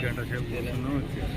గంట సేపు కూర్చున్నాం వచ్చేసి